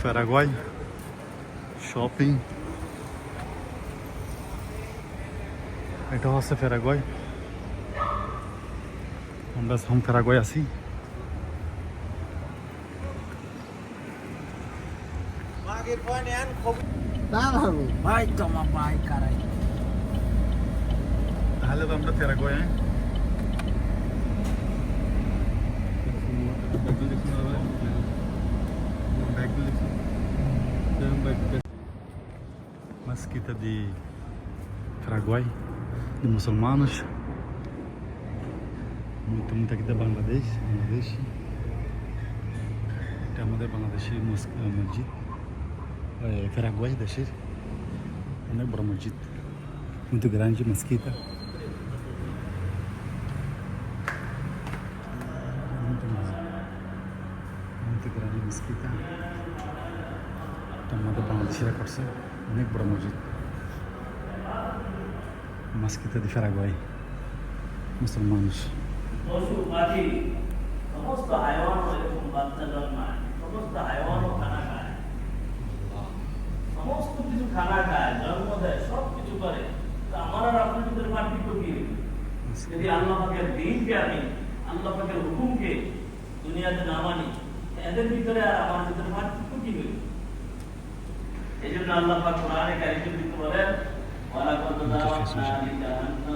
প্যারাগুয়াই shopping এটা হচ্ছে প্যারাগুয়াই আমরা এখন প্যারাগুয়াই আছি ভাই তোমা ভাই কারাই তাহলে তো আমরা প্যারাগুয়াই Mesquita de Paraguai, de muçulmanos. Muito, muito aqui da Bangladesh. Bangladesh. এটা আমাদের বাংলাদেশের মসজিদ ফেরাগুয়াস দেশের অনেক বড় মসজিদ muito grande mesquita. Muito, muito grande mesquita. আমাদের বাংলাদেশিরা করছে। অনেক বড় মসজিদ। মাস্কিতে দি ফেরাগুয়াই মুসলমান সমস্ত কিছু খানা খায়, জন্ম দেয় করে। আমার আর আপনার ভিতরে পার্থক্য কি? যদি আল্লাহ দিনকে আমি, আল্লাহ হুকুমকে দুনিয়াতে না মানি, এদের ভিতরে আর আমার ভিতরে পার্থক্য কি এই জন্য আল্লাহ কোরআনে কারিমে বলেন ওয়ালাকাদ দাওয়াতনা লিজাহান্নামা